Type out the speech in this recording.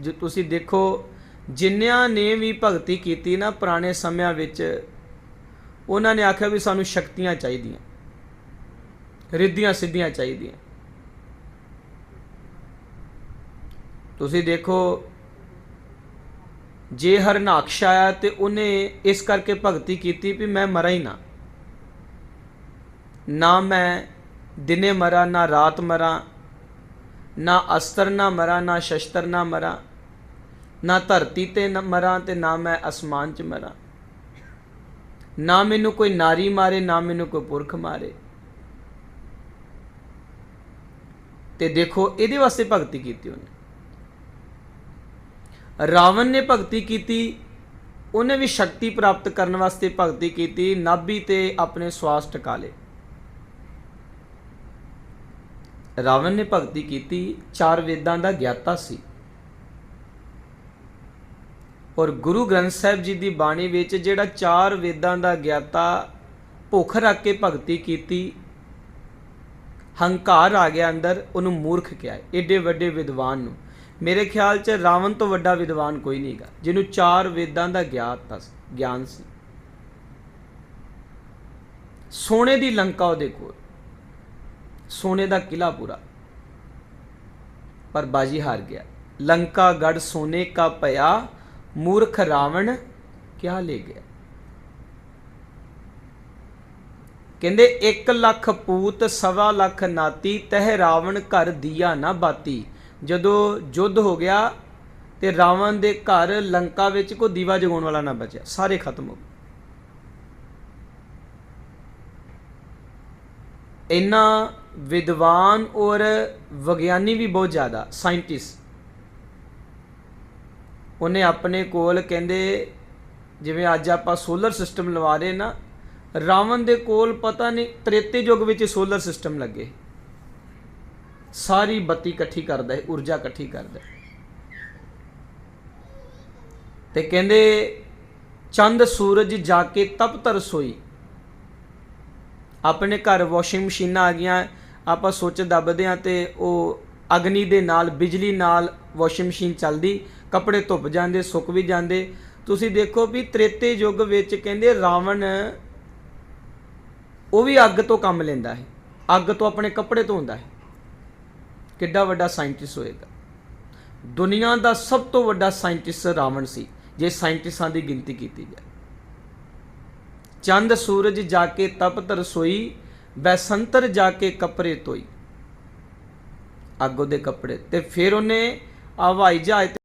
ਜੇ ਤੁਸੀਂ ਦੇਖੋ ਜਿਨ੍ਹਾਂ ਨੇ ਵੀ ਭਗਤੀ ਕੀਤੀ ਨਾ ਪੁਰਾਣੇ ਸਮਿਆਂ ਵਿੱਚ, ਉਹਨਾਂ ਨੇ ਆਖਿਆ ਵੀ ਸਾਨੂੰ ਸ਼ਕਤੀਆਂ ਚਾਹੀਦੀਆਂ, ਰਿੱਧੀਆਂ ਸਿੱਧੀਆਂ ਚਾਹੀਦੀਆਂ। ਤੁਸੀਂ ਦੇਖੋ, ਜੇ ਹਰਨਾਕਸ਼ ਆਇਆ ਤੇ ਉਹਨੇ ਇਸ ਕਰਕੇ ਭਗਤੀ ਕੀਤੀ ਵੀ ਮੈਂ ਮਰਾਂ ਹੀ ਨਾ। ਨਾ ਮੈਂ ਦਿਨੇ ਮਰਾਂ, ਨਾ ਰਾਤ ਮਰਾਂ, ਨਾ ਅਸਤਰ ਨਾ ਮਰਾਂ, ਨਾ ਸ਼ਸਤਰ ਨਾ ਮਰਾਂ। ਨਾ ਧਰਤੀ ਤੇ ਨਾ ਮਰਾਂ ਤੇ ਨਾ ਮੈਂ ਅਸਮਾਨ 'ਚ ਮਰਾਂ। ਨਾ ਮੈਨੂੰ ਕੋਈ ਨਾਰੀ ਮਾਰੇ, ਨਾ ਮੈਨੂੰ ਕੋਈ ਪੁਰਖ ਮਾਰੇ। ਤੇ ਦੇਖੋ, ਇਹਦੇ ਵਾਸਤੇ ਭਗਤੀ ਕੀਤੀ ਉਹਨੇ। ਰਾਵਣ ਨੇ ਭਗਤੀ ਕੀਤੀ, ਉਹਨੇ ਵੀ ਸ਼ਕਤੀ ਪ੍ਰਾਪਤ ਕਰਨ ਵਾਸਤੇ ਭਗਤੀ ਕੀਤੀ, ਨਾਭੀ ਤੇ ਆਪਣੇ ਸਵਾਸ ਟਿਕਾ ਲਏ। ਰਾਵਣ ਨੇ ਭਗਤੀ ਕੀਤੀ, ਚਾਰ ਵੇਦਾਂ ਦਾ ਗਿਆਤਾ ਸੀ। ਔਰ ਗੁਰੂ ਗ੍ਰੰਥ ਸਾਹਿਬ ਜੀ ਦੀ ਬਾਣੀ ਵਿੱਚ ਜਿਹੜਾ ਚਾਰ ਵੇਦਾਂ ਦਾ ਗਿਆਤਾ ਭੁੱਖ ਰੱਖ ਕੇ ਭਗਤੀ ਕੀਤੀ, ਹੰਕਾਰ ਆ ਗਿਆ ਅੰਦਰ, ਉਹਨੂੰ ਮੂਰਖ ਕਿਹਾ। ਏਡੇ ਵੱਡੇ ਵਿਦਵਾਨ ਨੂੰ। ਮੇਰੇ ਖਿਆਲ 'ਚ ਰਾਵਣ ਤੋਂ ਵੱਡਾ ਵਿਦਵਾਨ ਕੋਈ ਨਹੀਂਗਾ ਜਿਹਨੂੰ ਚਾਰ ਵੇਦਾਂ ਦਾ ਗਿਆਤ ਗਿਆਨ ਸੀ। ਸੋਨੇ ਦੀ ਲੰਕਾ ਉਹਦੇ ਕੋਲ। ਸੋਨੇ ਦਾ ਕਿਲਾ ਪੂਰਾ। ਪਰ ਬਾਜੀ ਹਾਰ ਗਿਆ। ਲੰਕਾ ਗੜ ਸੋਨੇ ਕਾ ਪਿਆ ਮੂਰਖ ਰਾਵਣ ਕਿਆ ਲੈ ਗਿਆ? ਕਹਿੰਦੇ 1 ਲੱਖ ਪੂਤ, ਸਵਾ ਲੱਖ ਨਾਤੀ, ਤਹਿ ਰਾਵਣ ਘਰ ਦੀਆ ਨਾ ਬਾਤੀ। ਜਦੋਂ ਯੁੱਧ ਹੋ ਗਿਆ ਤੇ ਰਾਵਣ ਦੇ ਘਰ ਲੰਕਾ ਵਿੱਚ ਕੋਈ ਦੀਵਾ ਜਗਾਉਣ ਵਾਲਾ ਨਾ ਬਚਿਆ, ਸਾਰੇ ਖਤਮ ਹੋ ਗਏ। ਇੰਨਾ ਵਿਦਵਾਨ ਔਰ ਵਿਗਿਆਨੀ ਵੀ ਬਹੁਤ ਜ਼ਿਆਦਾ ਸਾਇੰਟਿਸਟ ਉਹਨੇ ਆਪਣੇ ਕੋਲ ਕਹਿੰਦੇ, ਜਿਵੇਂ ਅੱਜ ਆਪਾਂ ਸੋਲਰ ਸਿਸਟਮ ਲਵਾ ਰਹੇ ਨਾ, ਰਾਵਣ ਦੇ ਕੋਲ ਪਤਾ ਨਹੀਂ, ਤ੍ਰੇਤੇ ਯੁੱਗ ਵਿੱਚ ਸੋਲਰ ਸਿਸਟਮ ਲੱਗੇ। ਸਾਰੀ ਬੱਤੀ ਇਕੱਠੀ ਕਰਦਾ ਹੈ, ਊਰਜਾ ਇਕੱਠੀ ਕਰਦਾ ਹੈ। ਤੇ ਕਹਿੰਦੇ, ਚੰਦ ਸੂਰਜ ਜਾ ਕੇ ਤਪਤ ਰਸੋਈ ਆਪਣੇ ਘਰ ਵਾਸ਼ਿੰਗ ਮਸ਼ੀਨਾਂ ਆ ਗਈਆਂ, ਆਪਾਂ ਸੁੱਚ ਦੱਬਦੇ ਆ ਤੇ ਉਹ ਅਗਨੀ ਦੇ ਨਾਲ, ਬਿਜਲੀ ਨਾਲ ਵਾਸ਼ਿੰਗ ਮਸ਼ੀਨ ਚੱਲਦੀ। ਕੱਪੜੇ ਧੁੱਪ ਜਾਂਦੇ, ਸੁੱਕ ਵੀ ਜਾਂਦੇ। ਤੁਸੀਂ ਦੇਖੋ ਵੀ ਤ੍ਰੇਤੇ ਯੁੱਗ ਵਿੱਚ ਕਹਿੰਦੇ ਰਾਵਣ ਉਹ ਵੀ ਅੱਗ ਤੋਂ ਕੰਮ ਲੈਂਦਾ ਹੈ। ਅੱਗ ਤੋਂ ਆਪਣੇ ਕੱਪੜੇ ਧੋਂਦਾ ਹੈ। ਕਿੱਡਾ ਵੱਡਾ ਸਾਇੰਟਿਸਟ ਹੋਏਗਾ। ਦੁਨੀਆ ਦਾ ਸਭ ਤੋਂ ਵੱਡਾ ਸਾਇੰਟਿਸਟ ਰਾਵਣ ਸੀ, ਜੇ ਸਾਇੰਟਿਸਟਾਂ ਦੀ ਗਿਣਤੀ ਕੀਤੀ ਜਾਏ। ਚੰਦ ਸੂਰਜ ਜਾ ਕੇ ਤਪਤ ਰਸੋਈ, ਬੈਸੰਤਰ ਜਾ ਕੇ ਕੱਪੜੇ ਧੋਈ। ਅੱਗ ਉਹਦੇ ਕੱਪੜੇ ਤੇ ਫਿਰ ਉਹਨੇ ਹਵਾਈ ਜਹਾਜ਼